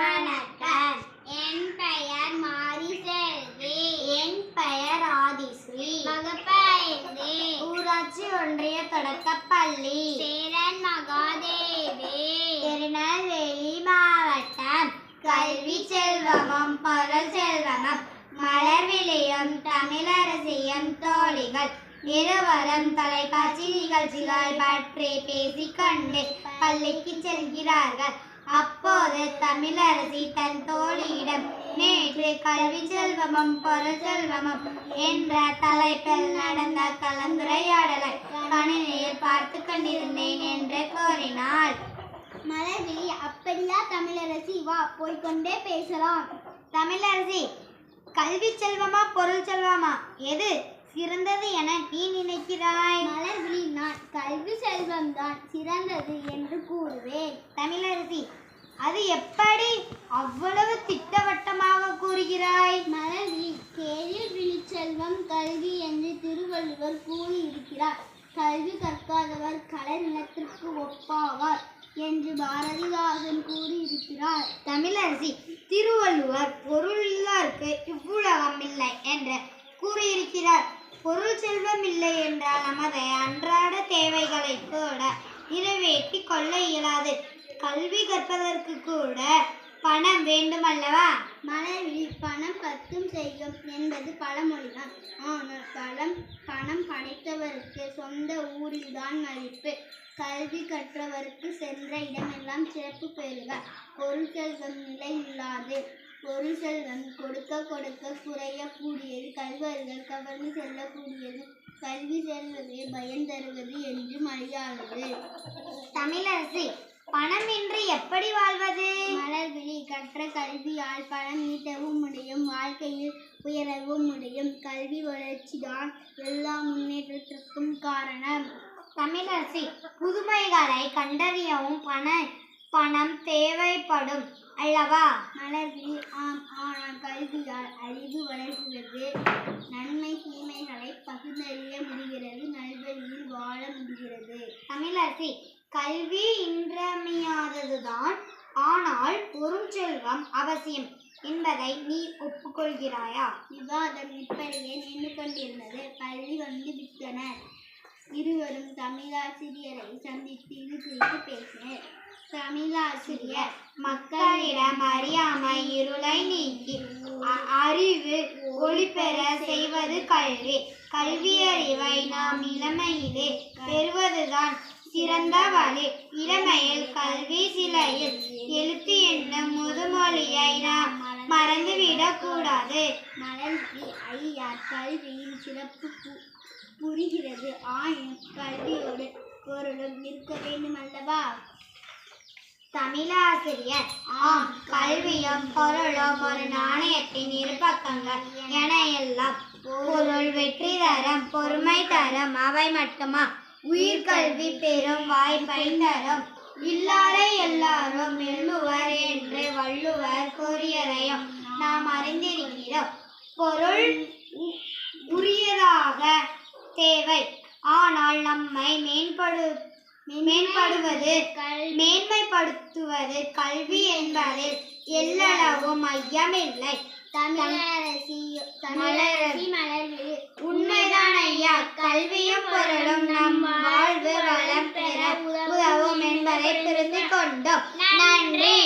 வணக்கம். என் பெயர் மாரி செல்வி என் பெயர் ஆதிஸ்ரீ. வகுப்பைந்து ஊராட்சி ஒன்றிய தொடக்கப்பள்ளி சேரன் மகாதேவி. திருநெல்வேலி மாவட்டம். கல்வி செல்வமும் பொருள் செல்வமும் மலர் விளையும் தமிழரசியும் தோழிகள் இருவரும் தொலைக்காட்சி நிகழ்ச்சிகள் பற்றி பேசிக்கொண்டு பள்ளிக்கு செல்கிறார்கள். அப்போது தமிழரசி தன் தோழியிடம் நேற்று கல்வி செல்வமும் பொருள் செல்வமும் என்ற தலைப்பில் நடந்த கலந்துரையாடலை கணினியில் பார்த்து கொண்டிருந்தேன் என்று கூறினாள். மலர்விழி அப்படியா தமிழரசி வா போய்க்கொண்டே பேசலாம். தமிழரசி கல்வி செல்வமா பொருள் செல்வமா? எது சிறந்தது என நீ நினைக்கிறாய்? மலர்விழி நான் கல்வி செல்வம் தான் சிறந்தது என்று கூறுவேன். தமிழரசி அது எப்படி அவ்வளவு திட்டவட்டமாக கூறுகிறாய்? மலர்விழி கேளிர் விழிச்செல்வம் கல்வி என்று திருவள்ளுவர் கூறியிருக்கிறார். கல்வி கற்காதவர் கலை நிலத்திற்கு ஒப்பாவார் என்று பாரதிதாசன் கூறியிருக்கிறார். தமிழரசி திருவள்ளுவர் பொருளாருக்கு இவ்வுலகம் இல்லை என்று கூறியிருக்கிறார். பொருள் செல்வம் இல்லை என்றால் நமது அன்றாட தேவைகளை கூட நிறைவேற்றி கொள்ள இயலாது. கல்வி கற்பதற்கு கூட பணம் வேண்டுமல்லவா? மலர்விழி பணம் பத்தும் செய்யும் என்பது பழமொழிதான். ஆனால் பணம் பணம் படைத்தவருக்கு சொந்த ஊரில்தான் மதிப்பு. கல்வி கற்றவருக்கு சென்ற இடமெல்லாம் சிறப்பு பெறுக. பொருள் செல்வம் நிலை இல்லாது பொருள் செல்வம் கொடுக்க கொடுக்க குறையக்கூடியது. கல்வர்கள் கவர்ந்து செல்லக்கூடியது. கல்வி செல்வதே பயன் தருவது என்று மொழியானது தமிழரசி பணமின்றி எப்படி வாழ்வது? மலர்விழி கற்ற கல்வியால் பணம் ஈட்டவும் முடியும் வாழ்க்கையில் உயரவும் முடியும். கல்வி வளர்ச்சிதான் எல்லா முன்னேற்றத்திற்கும் காரணம். தமிழரசி புதுமைகளை கண்டறியவும் பண பணம் தேவைப்படும் அல்லவா? மலர்விழி ஆம் ஆனால் கல்வியால் அறிவு வளர்கிறது. நன்மை தீமைகளை பகுந்தறிய முடிகிறது நல்வழியில் வாழ முடிகிறது. தமிழரசி கல்வி இன்றியமையாததுதான் ஆனால் பொருட்செல்வம் அவசியம் என்பதை நீ ஒப்புக்கொள்கிறாயா? விவாதம் இப்படியே நின்று கொண்டிருந்தது. பள்ளி வந்து விட்டனர் இருவரும் தமிழாசிரியரை சந்தித்து இது குறித்து பேசினர். தமிழாசிரியர் மக்களிடம் அறியாமை இருளை நீக்கி அ- அறிவு ஒளிபெற செய்வது கல்வி. கல்வியறிவை நாம் இளமையிலே பெறுவதுதான் சிறந்த வழி இளமையில் கல்வி சிலையில் எழுத்து என்னும் முதுமொழியை நாம் மறந்துவிடக் கூடாது மலர்ந்து ஐயா கல்வியின் சிறப்பு பு- புரிகிறது. ஆயினும் கல்வியோடு பொருளும் இருக்க வேண்டும் அல்லவா தமிழாசிரியர் ஆம் கல்வியும் பொருளும் ஒரு நாணயத்தின் இருபக்கங்கள் என எல்லாம் பொருள் வெற்றி தரம் பொறுமை தரம் அவை மட்டுமா? உயிர்கல்வி பெறும் வாய்ப்பை தரும். இல்லாரை எல்லாரும் எள்ளுவர் என்று வள்ளுவர் கூறியதையும் நாம் அறிந்திருக்கிறோம். பொருள் உரியதாக தேவை. ஆனால் நம்மை மேம்படு மேம்படுவது மேன்மைப்படுத்துவது கல்வி என்பதில் எல்லளவும் ஐயமில்லை. தமிழரசி மலரசி மலர்விழி உண்மைதான் ஐயா கல்வியும் கொண்டோம் நன்றி